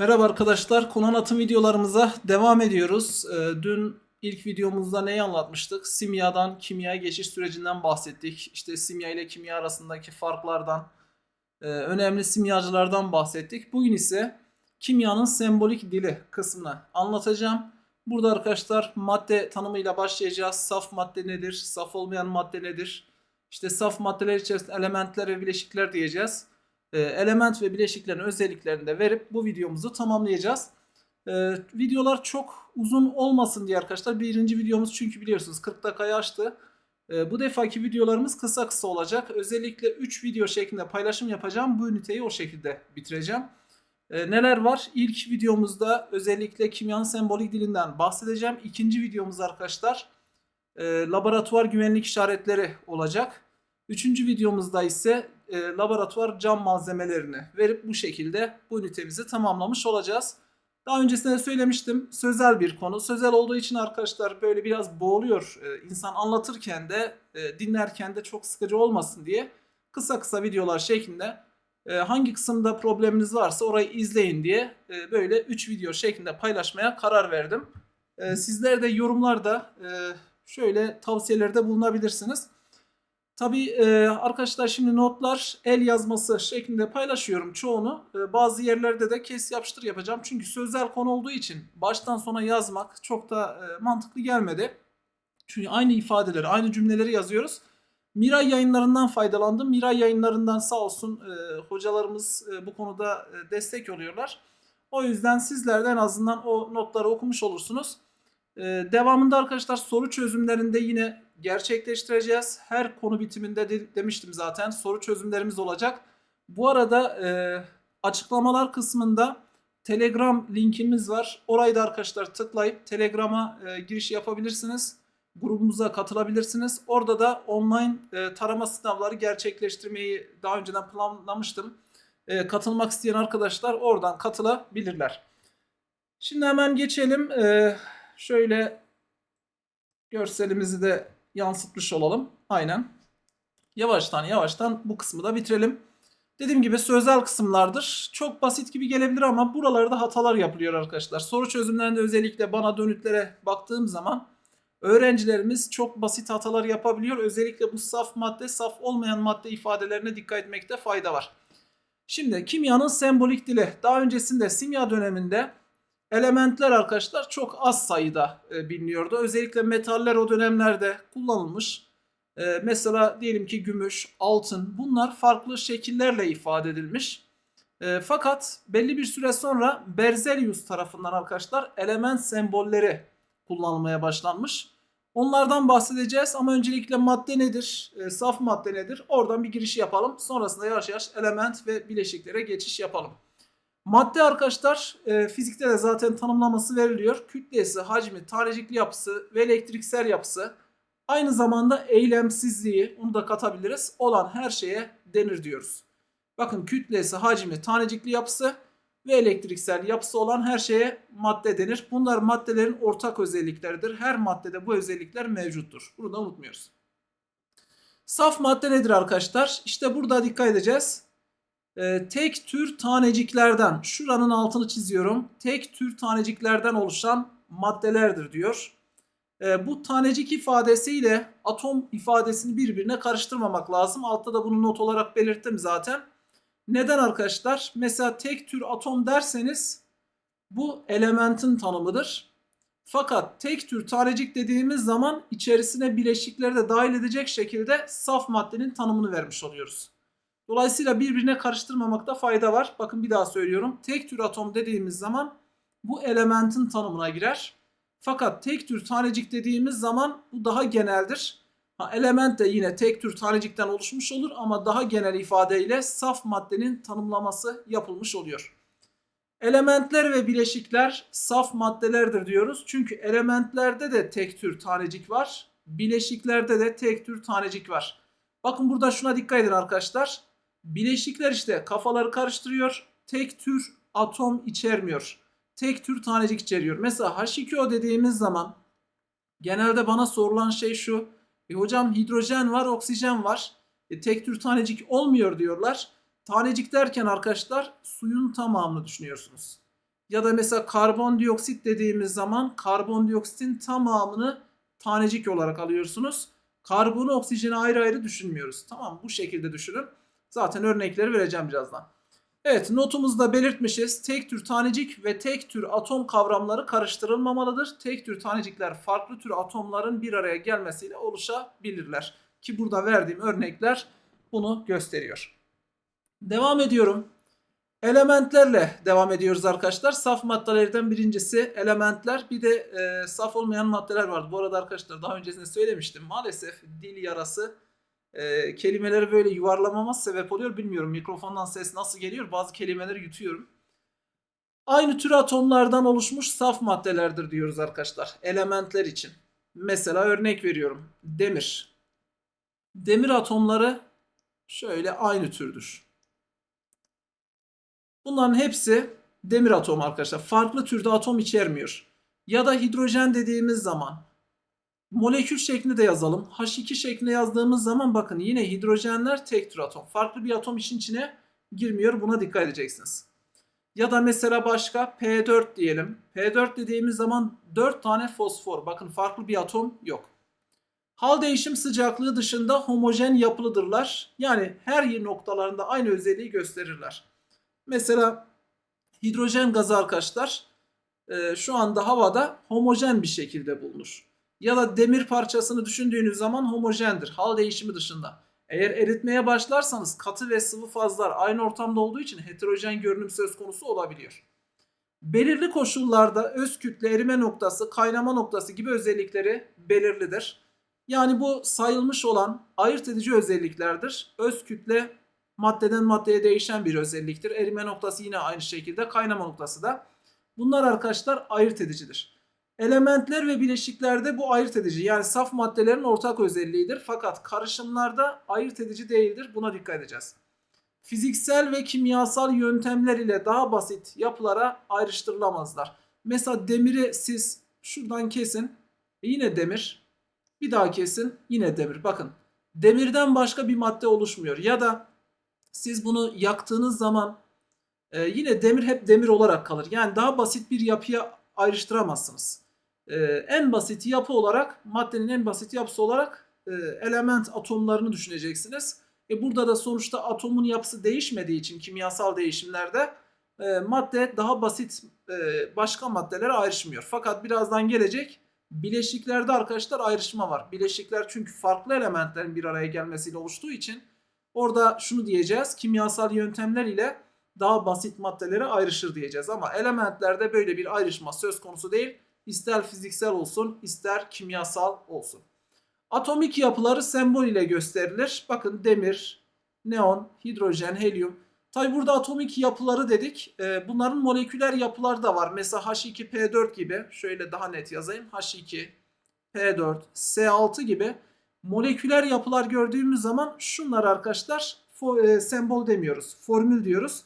Merhaba arkadaşlar, konu anlatım videolarımıza devam ediyoruz. Ee, Dün ilk videomuzda neyi anlatmıştık? Simyadan kimyaya geçiş sürecinden bahsettik. İşte simya ile kimya arasındaki farklardan, e, önemli simyacılardan bahsettik. Bugün ise kimyanın sembolik dili kısmını anlatacağım. Burada arkadaşlar madde tanımıyla başlayacağız. Saf madde nedir? Saf olmayan madde nedir? İşte saf maddeler içerisinde elementler ve bileşikler diyeceğiz element ve bileşiklerin özelliklerini de verip bu videomuzu tamamlayacağız. E, videolar çok uzun olmasın diye arkadaşlar. Birinci videomuz çünkü biliyorsunuz 40 dakikayı aştı. E, bu defaki videolarımız kısa kısa olacak. Özellikle 3 video şeklinde paylaşım yapacağım. Bu üniteyi o şekilde bitireceğim. E, neler var? İlk videomuzda özellikle kimyanın sembolik dilinden bahsedeceğim. İkinci videomuz arkadaşlar e, laboratuvar güvenlik işaretleri olacak. Üçüncü videomuzda ise e, laboratuvar cam malzemelerini verip bu şekilde bu ünitemizi tamamlamış olacağız. Daha öncesinde de söylemiştim sözel bir konu. Sözel olduğu için arkadaşlar böyle biraz boğuluyor. E, insan anlatırken de e, dinlerken de çok sıkıcı olmasın diye kısa kısa videolar şeklinde e, hangi kısımda probleminiz varsa orayı izleyin diye böyle 3 video şeklinde paylaşmaya karar verdim. E, sizler de yorumlarda şöyle tavsiyelerde bulunabilirsiniz. Tabii e, arkadaşlar şimdi notlar el yazması şeklinde paylaşıyorum çoğunu. E, bazı yerlerde de kes yapıştır yapacağım. Çünkü sözel konu olduğu için baştan sona yazmak çok da e, mantıklı gelmedi. Çünkü aynı ifadeleri, aynı cümleleri yazıyoruz. Miray yayınlarından faydalandım. Miray yayınlarından sağ olsun hocalarımız bu konuda destek oluyorlar. O yüzden sizler de en azından o notları okumuş olursunuz. Devamında arkadaşlar soru çözümlerinde yine gerçekleştireceğiz. Her konu bitiminde de, demiştim zaten soru çözümlerimiz olacak. Bu arada e, açıklamalar kısmında Telegram linkimiz var. Orayı da arkadaşlar tıklayıp Telegram'a e, giriş yapabilirsiniz. Grubumuza katılabilirsiniz. Orada da online e, tarama sınavları gerçekleştirmeyi daha önceden planlamıştım. E, katılmak isteyen arkadaşlar oradan katılabilirler. Şimdi hemen geçelim. E, Şöyle görselimizi de yansıtmış olalım. Aynen. Yavaştan yavaştan bu kısmı da bitirelim. Dediğim gibi sözel kısımlardır. Çok basit gibi gelebilir ama buralarda hatalar yapılıyor arkadaşlar. Soru çözümlerinde özellikle bana dönütlere baktığım zaman öğrencilerimiz çok basit hatalar yapabiliyor. Özellikle bu saf madde, saf olmayan madde ifadelerine dikkat etmekte fayda var. Şimdi kimyanın sembolik dili. Daha öncesinde simya döneminde elementler arkadaşlar çok az sayıda e, biliniyordu. Özellikle metaller o dönemlerde kullanılmış. E, mesela diyelim ki gümüş, altın bunlar farklı şekillerle ifade edilmiş. E, fakat belli bir süre sonra Berzelius tarafından arkadaşlar element sembolleri kullanılmaya başlanmış. Onlardan bahsedeceğiz ama öncelikle madde nedir, e, saf madde nedir oradan bir giriş yapalım. Sonrasında yavaş yavaş element ve bileşiklere geçiş yapalım. Madde arkadaşlar e, fizikte de zaten tanımlaması veriliyor. Kütlesi, hacmi, tanecikli yapısı ve elektriksel yapısı aynı zamanda eylemsizliği onu da katabiliriz olan her şeye denir diyoruz. Bakın kütlesi, hacmi, tanecikli yapısı ve elektriksel yapısı olan her şeye madde denir. Bunlar maddelerin ortak özellikleridir. Her maddede bu özellikler mevcuttur. Bunu da unutmuyoruz. Saf madde nedir arkadaşlar? İşte burada dikkat edeceğiz e, tek tür taneciklerden, şuranın altını çiziyorum, tek tür taneciklerden oluşan maddelerdir diyor. E, bu tanecik ifadesiyle atom ifadesini birbirine karıştırmamak lazım. Altta da bunu not olarak belirttim zaten. Neden arkadaşlar? Mesela tek tür atom derseniz bu elementin tanımıdır. Fakat tek tür tanecik dediğimiz zaman içerisine bileşikleri de dahil edecek şekilde saf maddenin tanımını vermiş oluyoruz. Dolayısıyla birbirine karıştırmamakta fayda var. Bakın bir daha söylüyorum. Tek tür atom dediğimiz zaman bu elementin tanımına girer. Fakat tek tür tanecik dediğimiz zaman bu daha geneldir. Ha, element de yine tek tür tanecikten oluşmuş olur ama daha genel ifadeyle saf maddenin tanımlaması yapılmış oluyor. Elementler ve bileşikler saf maddelerdir diyoruz. Çünkü elementlerde de tek tür tanecik var. Bileşiklerde de tek tür tanecik var. Bakın burada şuna dikkat edin arkadaşlar. Bileşikler işte kafaları karıştırıyor. Tek tür atom içermiyor. Tek tür tanecik içeriyor. Mesela H2O dediğimiz zaman genelde bana sorulan şey şu. E hocam hidrojen var, oksijen var. E tek tür tanecik olmuyor diyorlar. Tanecik derken arkadaşlar suyun tamamını düşünüyorsunuz. Ya da mesela karbondioksit dediğimiz zaman karbondioksitin tamamını tanecik olarak alıyorsunuz. Karbonu oksijeni ayrı ayrı düşünmüyoruz. Tamam bu şekilde düşünün. Zaten örnekleri vereceğim birazdan. Evet notumuzda belirtmişiz. Tek tür tanecik ve tek tür atom kavramları karıştırılmamalıdır. Tek tür tanecikler farklı tür atomların bir araya gelmesiyle oluşabilirler. Ki burada verdiğim örnekler bunu gösteriyor. Devam ediyorum. Elementlerle devam ediyoruz arkadaşlar. Saf maddelerden birincisi elementler. Bir de e, saf olmayan maddeler vardı. Bu arada arkadaşlar daha öncesinde söylemiştim. Maalesef dil yarası e, kelimeleri böyle yuvarlamama sebep oluyor. Bilmiyorum mikrofondan ses nasıl geliyor. Bazı kelimeleri yutuyorum. Aynı tür atomlardan oluşmuş saf maddelerdir diyoruz arkadaşlar. Elementler için. Mesela örnek veriyorum. Demir. Demir atomları şöyle aynı türdür. Bunların hepsi demir atomu arkadaşlar. Farklı türde atom içermiyor. Ya da hidrojen dediğimiz zaman molekül şeklinde de yazalım. H2 şeklinde yazdığımız zaman bakın yine hidrojenler tek tür atom. Farklı bir atom işin içine girmiyor. Buna dikkat edeceksiniz. Ya da mesela başka P4 diyelim. P4 dediğimiz zaman 4 tane fosfor. Bakın farklı bir atom yok. Hal değişim sıcaklığı dışında homojen yapılıdırlar. Yani her noktalarında aynı özelliği gösterirler. Mesela hidrojen gazı arkadaşlar e, şu anda havada homojen bir şekilde bulunur. Ya da demir parçasını düşündüğünüz zaman homojendir. Hal değişimi dışında. Eğer eritmeye başlarsanız katı ve sıvı fazlar aynı ortamda olduğu için heterojen görünüm söz konusu olabiliyor. Belirli koşullarda öz kütle erime noktası, kaynama noktası gibi özellikleri belirlidir. Yani bu sayılmış olan ayırt edici özelliklerdir. Öz kütle maddeden maddeye değişen bir özelliktir. Erime noktası yine aynı şekilde, kaynama noktası da. Bunlar arkadaşlar ayırt edicidir. Elementler ve bileşiklerde bu ayırt edici yani saf maddelerin ortak özelliğidir. Fakat karışımlarda ayırt edici değildir. Buna dikkat edeceğiz. Fiziksel ve kimyasal yöntemler ile daha basit yapılara ayrıştırılamazlar. Mesela demiri siz şuradan kesin. Yine demir. Bir daha kesin. Yine demir. Bakın demirden başka bir madde oluşmuyor. Ya da siz bunu yaktığınız zaman e, yine demir hep demir olarak kalır. Yani daha basit bir yapıya ayrıştıramazsınız. E, en basit yapı olarak maddenin en basit yapısı olarak e, element atomlarını düşüneceksiniz. E, burada da sonuçta atomun yapısı değişmediği için kimyasal değişimlerde e, madde daha basit e, başka maddelere ayrışmıyor. Fakat birazdan gelecek bileşiklerde arkadaşlar ayrışma var. Bileşikler çünkü farklı elementlerin bir araya gelmesiyle oluştuğu için Orada şunu diyeceğiz. Kimyasal yöntemler ile daha basit maddelere ayrışır diyeceğiz. Ama elementlerde böyle bir ayrışma söz konusu değil. İster fiziksel olsun ister kimyasal olsun. Atomik yapıları sembol ile gösterilir. Bakın demir, neon, hidrojen, helyum. Tabi burada atomik yapıları dedik. Ee, bunların moleküler yapıları da var. Mesela H2P4 gibi. Şöyle daha net yazayım. H2, P4, S6 gibi moleküler yapılar gördüğümüz zaman şunlar arkadaşlar e, sembol demiyoruz. Formül diyoruz.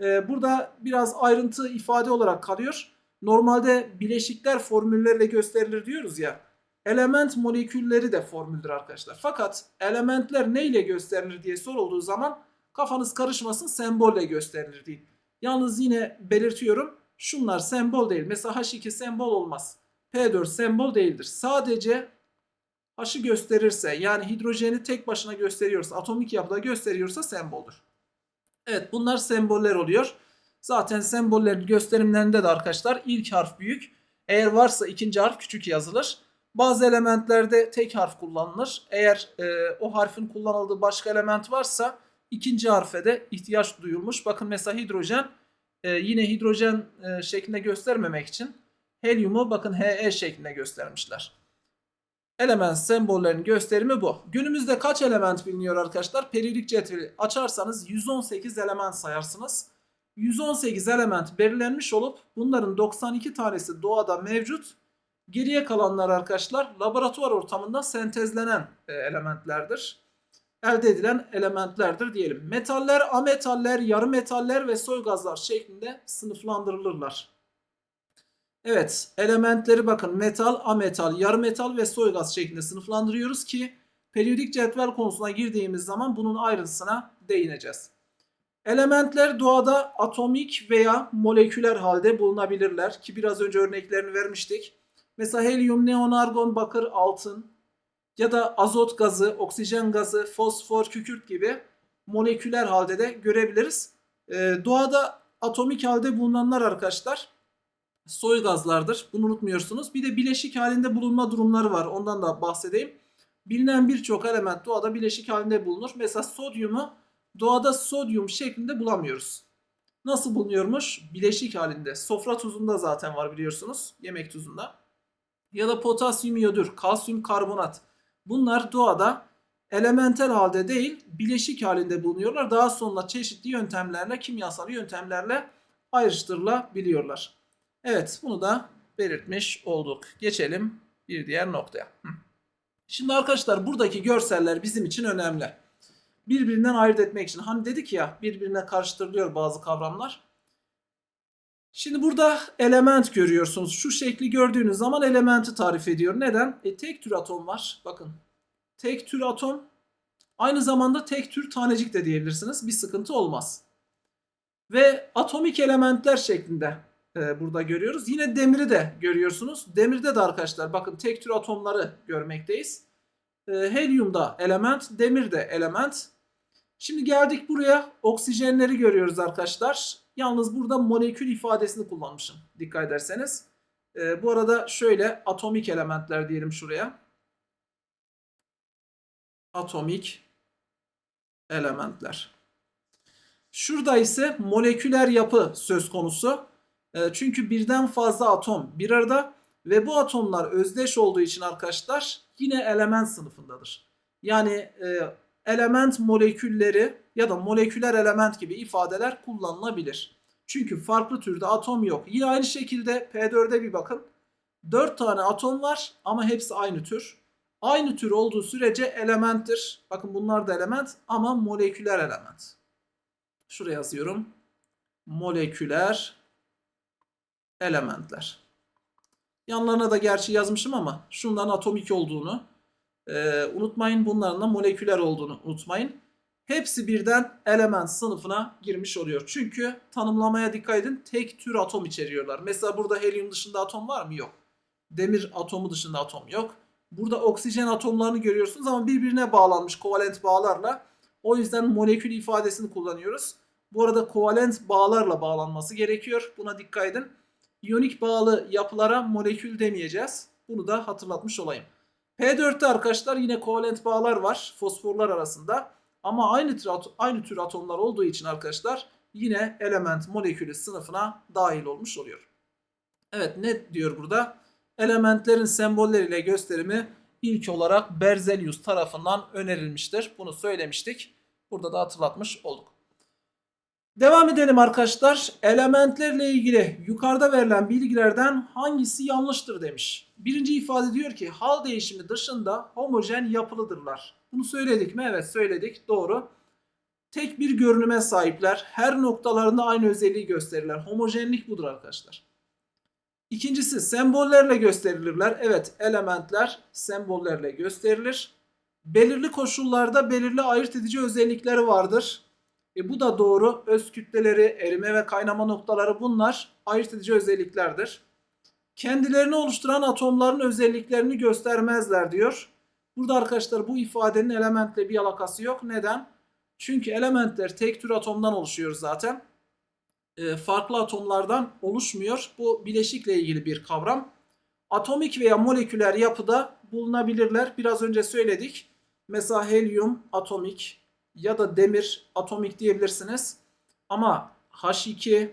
E, burada biraz ayrıntı ifade olarak kalıyor. Normalde bileşikler formüllerle gösterilir diyoruz ya. Element molekülleri de formüldür arkadaşlar. Fakat elementler neyle gösterilir diye sorulduğu zaman kafanız karışmasın sembolle gösterilir değil. Yalnız yine belirtiyorum şunlar sembol değil. Mesela H2 sembol olmaz. P4 sembol değildir. Sadece H'ı gösterirse yani hidrojeni tek başına gösteriyorsa, atomik yapıda gösteriyorsa semboldür. Evet bunlar semboller oluyor. Zaten sembollerin gösterimlerinde de arkadaşlar ilk harf büyük. Eğer varsa ikinci harf küçük yazılır. Bazı elementlerde tek harf kullanılır. Eğer e, o harfin kullanıldığı başka element varsa ikinci harfe de ihtiyaç duyulmuş. Bakın mesela hidrojen e, yine hidrojen e, şeklinde göstermemek için helyumu bakın He şeklinde göstermişler. Element sembollerinin gösterimi bu. Günümüzde kaç element biliniyor arkadaşlar? Periyodik cetveli açarsanız 118 element sayarsınız. 118 element belirlenmiş olup bunların 92 tanesi doğada mevcut. Geriye kalanlar arkadaşlar laboratuvar ortamında sentezlenen e, elementlerdir. Elde edilen elementlerdir diyelim. Metaller, ametaller, yarı metaller ve soy gazlar şeklinde sınıflandırılırlar. Evet elementleri bakın metal, ametal, yarı metal ve soy gaz şeklinde sınıflandırıyoruz ki periyodik cetvel konusuna girdiğimiz zaman bunun ayrıntısına değineceğiz. Elementler doğada atomik veya moleküler halde bulunabilirler ki biraz önce örneklerini vermiştik. Mesela helyum, neon, argon, bakır, altın ya da azot gazı, oksijen gazı, fosfor, kükürt gibi moleküler halde de görebiliriz. Ee, doğada atomik halde bulunanlar arkadaşlar soy gazlardır. Bunu unutmuyorsunuz. Bir de bileşik halinde bulunma durumları var. Ondan da bahsedeyim. Bilinen birçok element doğada bileşik halinde bulunur. Mesela sodyumu doğada sodyum şeklinde bulamıyoruz. Nasıl bulunuyormuş? Bileşik halinde. Sofra tuzunda zaten var biliyorsunuz. Yemek tuzunda. Ya da potasyum iyodür, kalsiyum karbonat. Bunlar doğada elementel halde değil, bileşik halinde bulunuyorlar. Daha sonra çeşitli yöntemlerle, kimyasal yöntemlerle ayrıştırılabiliyorlar. Evet, bunu da belirtmiş olduk. Geçelim bir diğer noktaya. Şimdi arkadaşlar buradaki görseller bizim için önemli. Birbirinden ayırt etmek için. Hani dedik ya birbirine karıştırılıyor bazı kavramlar. Şimdi burada element görüyorsunuz. Şu şekli gördüğünüz zaman elementi tarif ediyor. Neden? E, tek tür atom var. Bakın. Tek tür atom. Aynı zamanda tek tür tanecik de diyebilirsiniz. Bir sıkıntı olmaz. Ve atomik elementler şeklinde e, burada görüyoruz. Yine demiri de görüyorsunuz. Demirde de arkadaşlar bakın tek tür atomları görmekteyiz. E, helyumda element, demir de element. Şimdi geldik buraya oksijenleri görüyoruz arkadaşlar. Yalnız burada molekül ifadesini kullanmışım dikkat ederseniz. E, bu arada şöyle atomik elementler diyelim şuraya. Atomik elementler. Şurada ise moleküler yapı söz konusu. E, çünkü birden fazla atom bir arada ve bu atomlar özdeş olduğu için arkadaşlar yine element sınıfındadır. Yani e, element molekülleri ya da moleküler element gibi ifadeler kullanılabilir. Çünkü farklı türde atom yok. Yine aynı şekilde P4'e bir bakın. 4 tane atom var ama hepsi aynı tür. Aynı tür olduğu sürece elementtir. Bakın bunlar da element ama moleküler element. Şuraya yazıyorum. Moleküler elementler. Yanlarına da gerçi yazmışım ama şundan atomik olduğunu e, unutmayın. Bunların da moleküler olduğunu unutmayın. Hepsi birden element sınıfına girmiş oluyor. Çünkü tanımlamaya dikkat edin. Tek tür atom içeriyorlar. Mesela burada helyum dışında atom var mı? Yok. Demir atomu dışında atom yok. Burada oksijen atomlarını görüyorsunuz ama birbirine bağlanmış kovalent bağlarla. O yüzden molekül ifadesini kullanıyoruz. Bu arada kovalent bağlarla bağlanması gerekiyor. Buna dikkat edin. İyonik bağlı yapılara molekül demeyeceğiz. Bunu da hatırlatmış olayım. P4'te arkadaşlar yine kovalent bağlar var fosforlar arasında. Ama aynı tür, aynı tür atomlar olduğu için arkadaşlar yine element molekülü sınıfına dahil olmuş oluyor. Evet ne diyor burada? Elementlerin sembolleriyle gösterimi ilk olarak Berzelius tarafından önerilmiştir. Bunu söylemiştik. Burada da hatırlatmış olduk. Devam edelim arkadaşlar. Elementlerle ilgili yukarıda verilen bilgilerden hangisi yanlıştır demiş. Birinci ifade diyor ki hal değişimi dışında homojen yapılıdırlar. Bunu söyledik mi? Evet söyledik. Doğru. Tek bir görünüme sahipler. Her noktalarında aynı özelliği gösterirler. Homojenlik budur arkadaşlar. İkincisi sembollerle gösterilirler. Evet elementler sembollerle gösterilir. Belirli koşullarda belirli ayırt edici özellikleri vardır. E bu da doğru. Öz kütleleri, erime ve kaynama noktaları bunlar ayırt edici özelliklerdir. Kendilerini oluşturan atomların özelliklerini göstermezler diyor. Burada arkadaşlar bu ifadenin elementle bir alakası yok. Neden? Çünkü elementler tek tür atomdan oluşuyor zaten. E, farklı atomlardan oluşmuyor. Bu bileşikle ilgili bir kavram. Atomik veya moleküler yapıda bulunabilirler. Biraz önce söyledik. Mesela helyum atomik, ya da demir atomik diyebilirsiniz. Ama H2,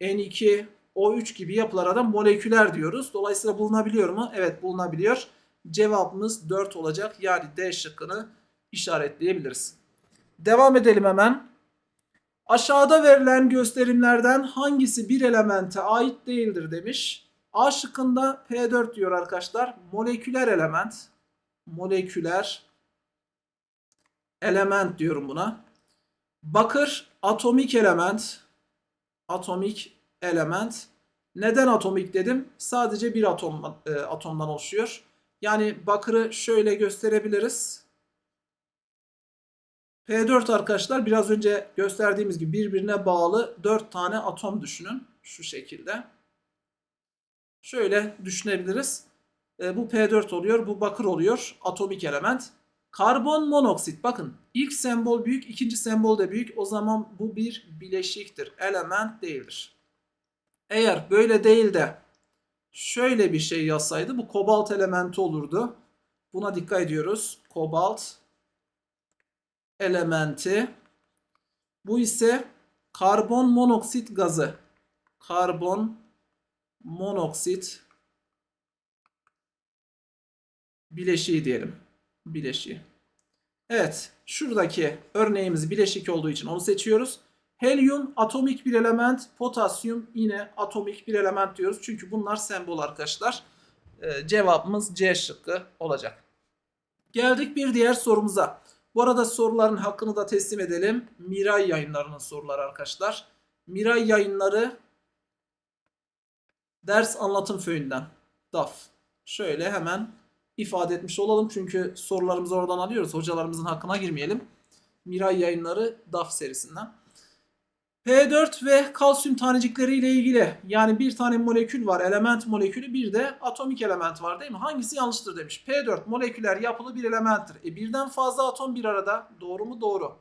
N2, O3 gibi yapılara da moleküler diyoruz. Dolayısıyla bulunabiliyor mu? Evet bulunabiliyor. Cevabımız 4 olacak. Yani D şıkkını işaretleyebiliriz. Devam edelim hemen. Aşağıda verilen gösterimlerden hangisi bir elemente ait değildir demiş. A şıkkında P4 diyor arkadaşlar. Moleküler element. Moleküler element diyorum buna. Bakır atomik element. Atomik element. Neden atomik dedim? Sadece bir atom e, atomdan oluşuyor. Yani bakırı şöyle gösterebiliriz. P4 arkadaşlar biraz önce gösterdiğimiz gibi birbirine bağlı 4 tane atom düşünün. Şu şekilde. Şöyle düşünebiliriz. E, bu P4 oluyor, bu bakır oluyor. Atomik element. Karbon monoksit. Bakın ilk sembol büyük, ikinci sembol da büyük. O zaman bu bir bileşiktir. Element değildir. Eğer böyle değil de şöyle bir şey yazsaydı bu kobalt elementi olurdu. Buna dikkat ediyoruz. Kobalt elementi. Bu ise karbon monoksit gazı. Karbon monoksit bileşiği diyelim. Bileşiği. Evet, şuradaki örneğimiz bileşik olduğu için onu seçiyoruz. Helyum atomik bir element, potasyum yine atomik bir element diyoruz. Çünkü bunlar sembol arkadaşlar. Ee, cevabımız C şıkkı olacak. Geldik bir diğer sorumuza. Bu arada soruların hakkını da teslim edelim. Miray yayınlarının soruları arkadaşlar. Miray yayınları ders anlatım föyünden. DAF. Şöyle hemen ifade etmiş olalım. Çünkü sorularımızı oradan alıyoruz. Hocalarımızın hakkına girmeyelim. Miray yayınları DAF serisinden. P4 ve kalsiyum tanecikleri ile ilgili yani bir tane molekül var element molekülü bir de atomik element var değil mi? Hangisi yanlıştır demiş. P4 moleküler yapılı bir elementtir. E birden fazla atom bir arada doğru mu? Doğru.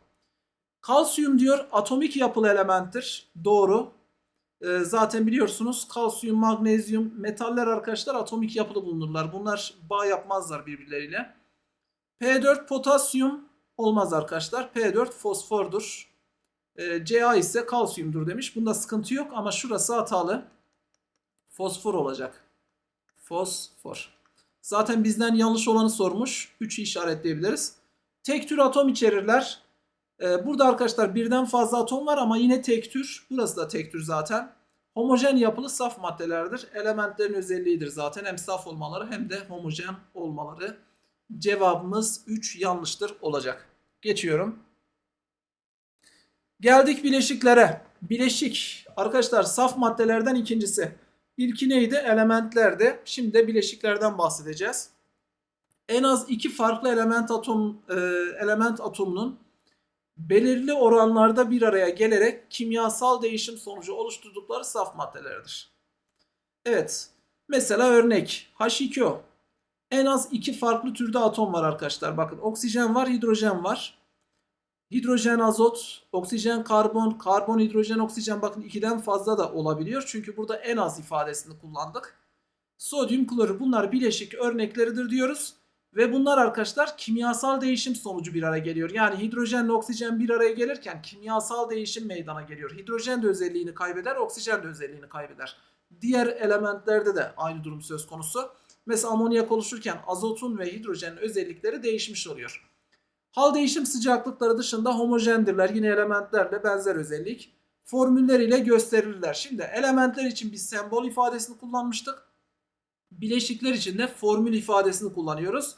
Kalsiyum diyor atomik yapılı elementtir. Doğru. E, zaten biliyorsunuz kalsiyum, magnezyum, metaller arkadaşlar atomik yapılı bulunurlar. Bunlar bağ yapmazlar birbirleriyle. P4 potasyum olmaz arkadaşlar. P4 fosfordur. E, Ca ise kalsiyumdur demiş. Bunda sıkıntı yok ama şurası hatalı. Fosfor olacak. Fosfor. Zaten bizden yanlış olanı sormuş. 3'ü işaretleyebiliriz. Tek tür atom içerirler. E, burada arkadaşlar birden fazla atom var ama yine tek tür. Burası da tek tür zaten. Homojen yapılı saf maddelerdir. Elementlerin özelliğidir zaten. Hem saf olmaları hem de homojen olmaları. Cevabımız 3 yanlıştır olacak. Geçiyorum. Geldik bileşiklere. Bileşik arkadaşlar saf maddelerden ikincisi. İlki neydi? Elementlerdi. Şimdi de bileşiklerden bahsedeceğiz. En az iki farklı element atom e, element atomunun belirli oranlarda bir araya gelerek kimyasal değişim sonucu oluşturdukları saf maddelerdir. Evet. Mesela örnek H2O. En az iki farklı türde atom var arkadaşlar. Bakın oksijen var, hidrojen var. Hidrojen, azot, oksijen, karbon, karbon, hidrojen, oksijen bakın ikiden fazla da olabiliyor. Çünkü burada en az ifadesini kullandık. Sodyum klorür bunlar bileşik örnekleridir diyoruz. Ve bunlar arkadaşlar kimyasal değişim sonucu bir araya geliyor. Yani hidrojenle oksijen bir araya gelirken kimyasal değişim meydana geliyor. Hidrojen de özelliğini kaybeder, oksijen de özelliğini kaybeder. Diğer elementlerde de aynı durum söz konusu. Mesela amonyak oluşurken azotun ve hidrojenin özellikleri değişmiş oluyor. Hal değişim sıcaklıkları dışında homojendirler. Yine elementlerle benzer özellik. Formülleriyle gösterilirler. Şimdi elementler için biz sembol ifadesini kullanmıştık. Bileşikler için de formül ifadesini kullanıyoruz.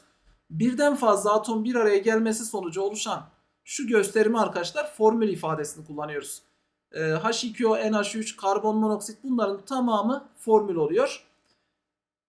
Birden fazla atom bir araya gelmesi sonucu oluşan şu gösterimi arkadaşlar formül ifadesini kullanıyoruz. Ee, H2O, NH3, karbon monoksit bunların tamamı formül oluyor.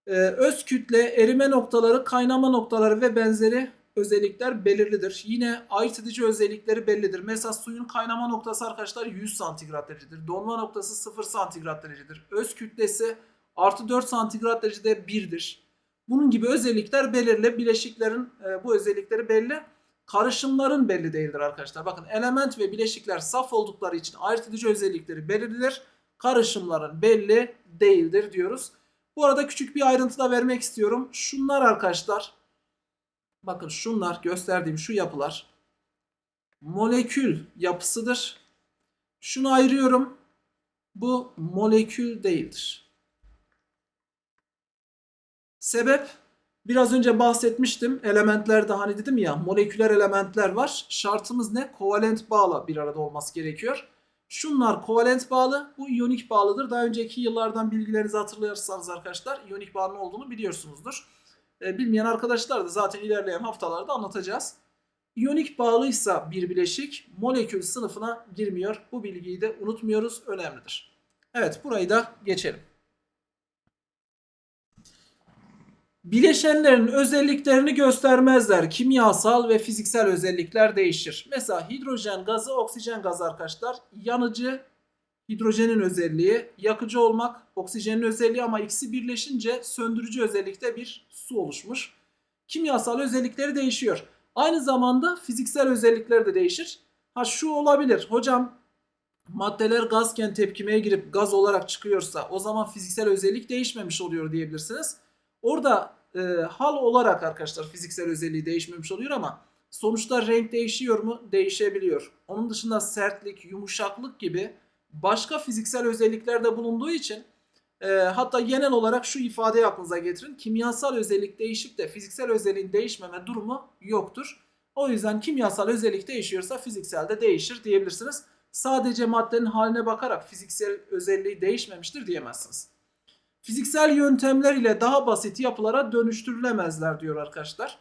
Ee, öz kütle, erime noktaları, kaynama noktaları ve benzeri özellikler belirlidir. Yine ayırt edici özellikleri bellidir. Mesela suyun kaynama noktası arkadaşlar 100 santigrat derecedir. Donma noktası 0 santigrat derecedir. Öz kütlesi artı 4 santigrat derecede 1'dir. Bunun gibi özellikler belirli. Bileşiklerin e, bu özellikleri belli. Karışımların belli değildir arkadaşlar. Bakın element ve bileşikler saf oldukları için ayırt edici özellikleri belirlidir. Karışımların belli değildir diyoruz. Bu arada küçük bir ayrıntı da vermek istiyorum. Şunlar arkadaşlar Bakın şunlar gösterdiğim şu yapılar molekül yapısıdır. Şunu ayırıyorum. Bu molekül değildir. Sebep biraz önce bahsetmiştim. Elementlerde hani dedim ya moleküler elementler var. Şartımız ne? Kovalent bağla bir arada olması gerekiyor. Şunlar kovalent bağlı, bu iyonik bağlıdır. Daha önceki yıllardan bilgilerinizi hatırlarsanız arkadaşlar iyonik bağlı olduğunu biliyorsunuzdur. E, bilmeyen arkadaşlar da zaten ilerleyen haftalarda anlatacağız. İyonik bağlıysa bir bileşik molekül sınıfına girmiyor. Bu bilgiyi de unutmuyoruz. Önemlidir. Evet burayı da geçelim. Bileşenlerin özelliklerini göstermezler. Kimyasal ve fiziksel özellikler değişir. Mesela hidrojen gazı, oksijen gazı arkadaşlar. Yanıcı hidrojenin özelliği, yakıcı olmak oksijenin özelliği ama ikisi birleşince söndürücü özellikte bir su oluşmuş. Kimyasal özellikleri değişiyor. Aynı zamanda fiziksel özellikleri de değişir. Ha şu olabilir. Hocam maddeler gazken tepkimeye girip gaz olarak çıkıyorsa o zaman fiziksel özellik değişmemiş oluyor diyebilirsiniz. Orada e, hal olarak arkadaşlar fiziksel özelliği değişmemiş oluyor ama sonuçta renk değişiyor mu? Değişebiliyor. Onun dışında sertlik, yumuşaklık gibi başka fiziksel özellikler de bulunduğu için e, hatta genel olarak şu ifadeyi aklınıza getirin. Kimyasal özellik değişip de fiziksel özelliğin değişmeme durumu yoktur. O yüzden kimyasal özellik değişiyorsa fiziksel de değişir diyebilirsiniz. Sadece maddenin haline bakarak fiziksel özelliği değişmemiştir diyemezsiniz. Fiziksel yöntemler ile daha basit yapılara dönüştürülemezler diyor arkadaşlar.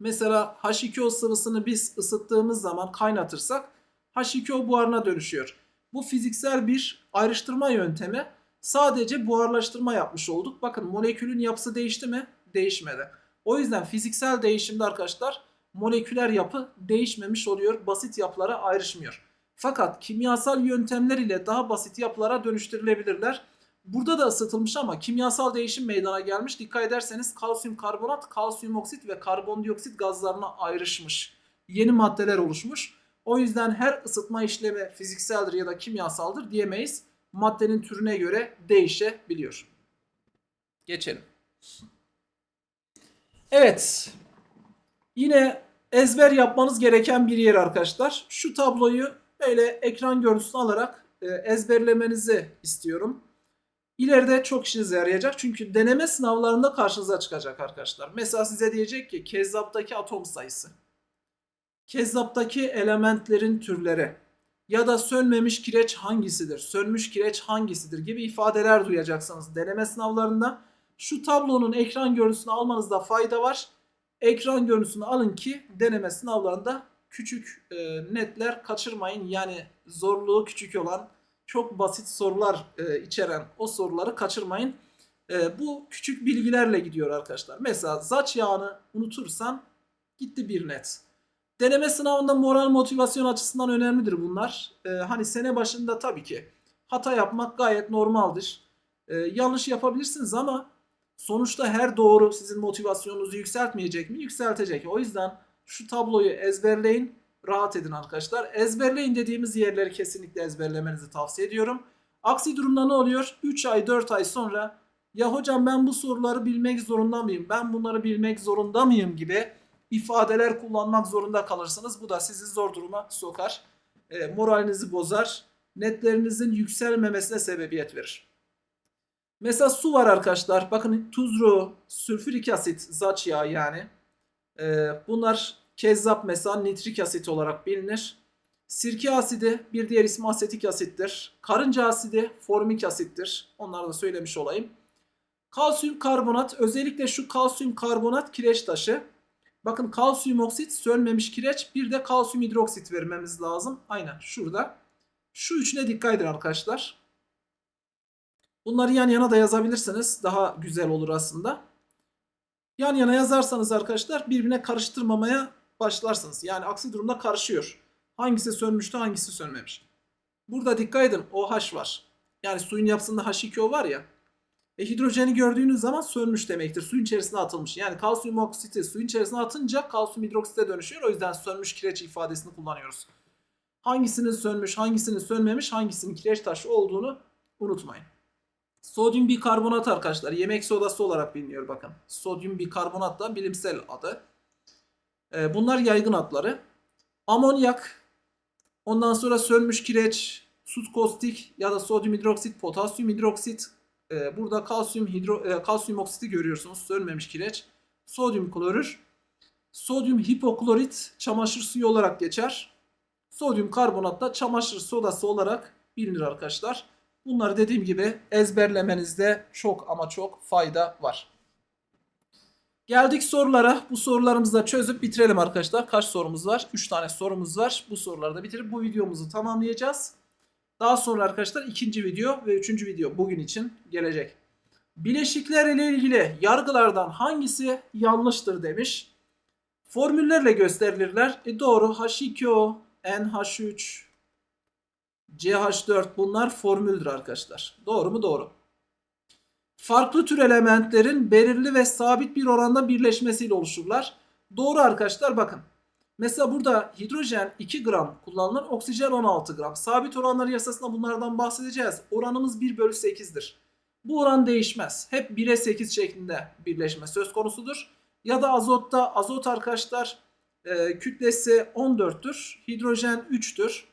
Mesela H2O sıvısını biz ısıttığımız zaman kaynatırsak H2O buharına dönüşüyor. Bu fiziksel bir ayrıştırma yöntemi. Sadece buharlaştırma yapmış olduk. Bakın molekülün yapısı değişti mi? Değişmedi. O yüzden fiziksel değişimde arkadaşlar moleküler yapı değişmemiş oluyor. Basit yapılara ayrışmıyor. Fakat kimyasal yöntemler ile daha basit yapılara dönüştürülebilirler. Burada da ısıtılmış ama kimyasal değişim meydana gelmiş. Dikkat ederseniz kalsiyum karbonat, kalsiyum oksit ve karbondioksit gazlarına ayrışmış. Yeni maddeler oluşmuş. O yüzden her ısıtma işlemi fizikseldir ya da kimyasaldır diyemeyiz. Maddenin türüne göre değişebiliyor. Geçelim. Evet. Yine ezber yapmanız gereken bir yer arkadaşlar. Şu tabloyu böyle ekran görüntüsünü alarak e, ezberlemenizi istiyorum. İleride çok işinize yarayacak. Çünkü deneme sınavlarında karşınıza çıkacak arkadaşlar. Mesela size diyecek ki kezzaptaki atom sayısı. Kezzaptaki elementlerin türleri ya da sönmemiş kireç hangisidir, sönmüş kireç hangisidir gibi ifadeler duyacaksınız deneme sınavlarında. Şu tablonun ekran görüntüsünü almanızda fayda var. Ekran görüntüsünü alın ki deneme sınavlarında küçük e, netler kaçırmayın. Yani zorluğu küçük olan çok basit sorular e, içeren o soruları kaçırmayın. E, bu küçük bilgilerle gidiyor arkadaşlar. Mesela zaç yağını unutursan gitti bir net. Deneme sınavında moral motivasyon açısından önemlidir bunlar. E, hani sene başında tabii ki hata yapmak gayet normaldir. E, yanlış yapabilirsiniz ama sonuçta her doğru sizin motivasyonunuzu yükseltmeyecek mi? Yükseltecek. O yüzden şu tabloyu ezberleyin rahat edin arkadaşlar. Ezberleyin dediğimiz yerleri kesinlikle ezberlemenizi tavsiye ediyorum. Aksi durumda ne oluyor? 3 ay 4 ay sonra ya hocam ben bu soruları bilmek zorunda mıyım? Ben bunları bilmek zorunda mıyım gibi ifadeler kullanmak zorunda kalırsınız. Bu da sizi zor duruma sokar. E, moralinizi bozar. Netlerinizin yükselmemesine sebebiyet verir. Mesela su var arkadaşlar. Bakın tuzlu, sülfürik asit, zaç yağı yani. E, bunlar Kezzap mesela nitrik asit olarak bilinir. Sirke asidi bir diğer ismi asetik asittir. Karınca asidi formik asittir. Onları da söylemiş olayım. Kalsiyum karbonat özellikle şu kalsiyum karbonat kireç taşı. Bakın kalsiyum oksit sönmemiş kireç bir de kalsiyum hidroksit vermemiz lazım. Aynen şurada. Şu üçüne dikkat edin arkadaşlar. Bunları yan yana da yazabilirsiniz. Daha güzel olur aslında. Yan yana yazarsanız arkadaşlar birbirine karıştırmamaya başlarsınız. Yani aksi durumda karışıyor. Hangisi sönmüştü hangisi sönmemiş. Burada dikkat edin OH var. Yani suyun yapısında H2O var ya. E, hidrojeni gördüğünüz zaman sönmüş demektir. Suyun içerisine atılmış. Yani kalsiyum oksiti suyun içerisine atınca kalsiyum hidroksite dönüşüyor. O yüzden sönmüş kireç ifadesini kullanıyoruz. Hangisinin sönmüş, hangisinin sönmemiş, hangisinin kireç taşı olduğunu unutmayın. Sodyum bikarbonat arkadaşlar yemek sodası olarak biliniyor bakın. Sodyum bikarbonat da bilimsel adı. Ee, bunlar yaygın adları. Amonyak, ondan sonra sönmüş kireç, sut kostik ya da sodyum hidroksit, potasyum hidroksit. Ee, burada kalsiyum hidro, e, kalsiyum oksiti görüyorsunuz. Sönmemiş kireç. Sodyum klorür. Sodyum hipoklorit çamaşır suyu olarak geçer. Sodyum karbonat da çamaşır sodası olarak bilinir arkadaşlar. Bunları dediğim gibi ezberlemenizde çok ama çok fayda var. Geldik sorulara. Bu sorularımızı da çözüp bitirelim arkadaşlar. Kaç sorumuz var? 3 tane sorumuz var. Bu soruları da bitirip bu videomuzu tamamlayacağız. Daha sonra arkadaşlar ikinci video ve üçüncü video bugün için gelecek. Bileşikler ile ilgili yargılardan hangisi yanlıştır demiş. Formüllerle gösterilirler. E doğru H2O, NH3, CH4 bunlar formüldür arkadaşlar. Doğru mu? Doğru. Farklı tür elementlerin belirli ve sabit bir oranda birleşmesiyle oluşurlar. Doğru arkadaşlar bakın. Mesela burada hidrojen 2 gram kullanılır, oksijen 16 gram. Sabit oranlar yasasında bunlardan bahsedeceğiz. Oranımız 1 bölü 8'dir. Bu oran değişmez. Hep 1'e 8 şeklinde birleşme söz konusudur. Ya da azotta azot arkadaşlar e, kütlesi 14'tür. Hidrojen 3'tür.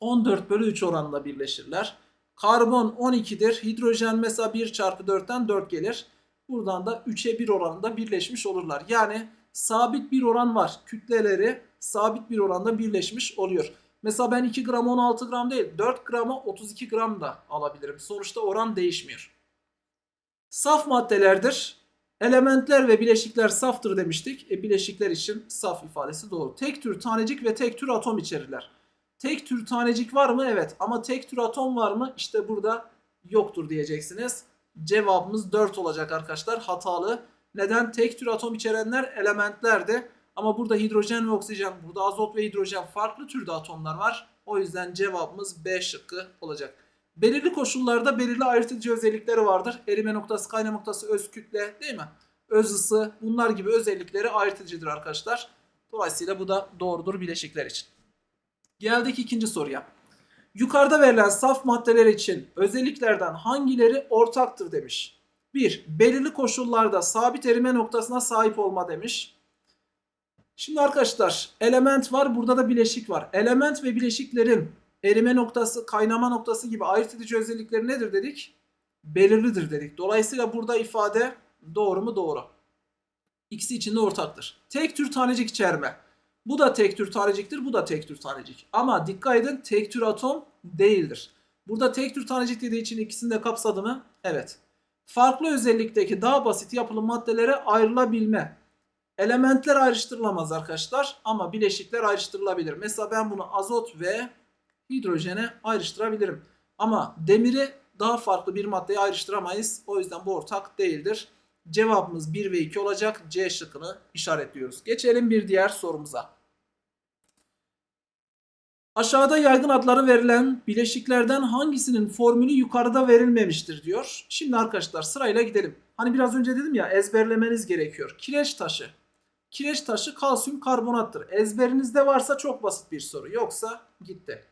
14 bölü 3 oranında birleşirler. Karbon 12'dir. Hidrojen mesela 1 çarpı 4'ten 4 gelir. Buradan da 3'e 1 oranında birleşmiş olurlar. Yani sabit bir oran var. Kütleleri sabit bir oranda birleşmiş oluyor. Mesela ben 2 gram 16 gram değil 4 grama 32 gram da alabilirim. Sonuçta oran değişmiyor. Saf maddelerdir. Elementler ve bileşikler saftır demiştik. E, bileşikler için saf ifadesi doğru. Tek tür tanecik ve tek tür atom içerirler. Tek tür tanecik var mı? Evet. Ama tek tür atom var mı? İşte burada yoktur diyeceksiniz. Cevabımız 4 olacak arkadaşlar. Hatalı. Neden? Tek tür atom içerenler elementlerdi. Ama burada hidrojen ve oksijen, burada azot ve hidrojen farklı türde atomlar var. O yüzden cevabımız B şıkkı olacak. Belirli koşullarda belirli ayırtıcı özellikleri vardır. Erime noktası, kaynama noktası, öz kütle değil mi? Öz ısı bunlar gibi özellikleri ayırtıcıdır arkadaşlar. Dolayısıyla bu da doğrudur bileşikler için. Geldik ikinci soruya. Yukarıda verilen saf maddeler için özelliklerden hangileri ortaktır demiş. 1. Belirli koşullarda sabit erime noktasına sahip olma demiş. Şimdi arkadaşlar element var burada da bileşik var. Element ve bileşiklerin erime noktası, kaynama noktası gibi ayırt edici özellikleri nedir dedik? Belirlidir dedik. Dolayısıyla burada ifade doğru mu? Doğru. İkisi için de ortaktır. Tek tür tanecik içerme. Bu da tek tür taneciktir, bu da tek tür tanecik. Ama dikkat edin tek tür atom değildir. Burada tek tür tanecik dediği için ikisini de kapsadı mı? Evet. Farklı özellikteki daha basit yapılı maddelere ayrılabilme. Elementler ayrıştırılamaz arkadaşlar ama bileşikler ayrıştırılabilir. Mesela ben bunu azot ve hidrojene ayrıştırabilirim. Ama demiri daha farklı bir maddeye ayrıştıramayız. O yüzden bu ortak değildir. Cevabımız 1 ve 2 olacak. C şıkkını işaretliyoruz. Geçelim bir diğer sorumuza. Aşağıda yaygın adları verilen bileşiklerden hangisinin formülü yukarıda verilmemiştir diyor. Şimdi arkadaşlar sırayla gidelim. Hani biraz önce dedim ya ezberlemeniz gerekiyor. Kireç taşı. Kireç taşı kalsiyum karbonattır. Ezberinizde varsa çok basit bir soru. Yoksa gitti.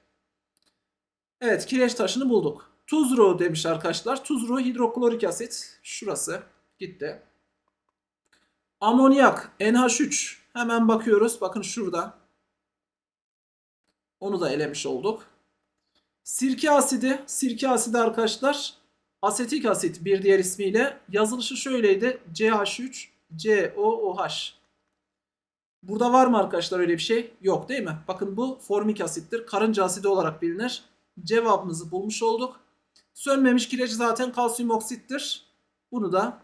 Evet kireç taşını bulduk. Tuzru demiş arkadaşlar. Tuzru hidroklorik asit. Şurası. Gitti. Amonyak NH3. Hemen bakıyoruz. Bakın şurada. Onu da elemiş olduk. Sirke asidi. Sirke asidi arkadaşlar. Asetik asit bir diğer ismiyle. Yazılışı şöyleydi. CH3 COOH. Burada var mı arkadaşlar öyle bir şey? Yok değil mi? Bakın bu formik asittir. Karınca asidi olarak bilinir. Cevabımızı bulmuş olduk. Sönmemiş kireç zaten kalsiyum oksittir. Bunu da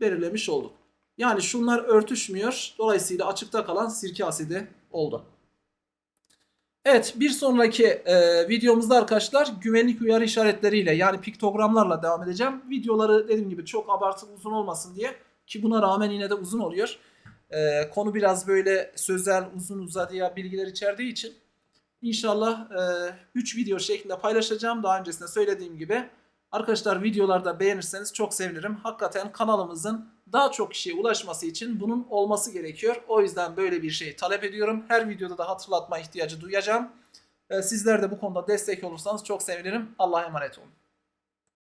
belirlemiş olduk. Yani şunlar örtüşmüyor. Dolayısıyla açıkta kalan sirke asidi oldu. Evet bir sonraki e, videomuzda arkadaşlar güvenlik uyarı işaretleriyle yani piktogramlarla devam edeceğim. Videoları dediğim gibi çok abartılı uzun olmasın diye ki buna rağmen yine de uzun oluyor. E, konu biraz böyle sözel uzun uzadıya bilgiler içerdiği için inşallah 3 video şeklinde paylaşacağım. Daha öncesinde söylediğim gibi. Arkadaşlar videolarda beğenirseniz çok sevinirim. Hakikaten kanalımızın daha çok kişiye ulaşması için bunun olması gerekiyor. O yüzden böyle bir şey talep ediyorum. Her videoda da hatırlatma ihtiyacı duyacağım. Sizler de bu konuda destek olursanız çok sevinirim. Allah'a emanet olun.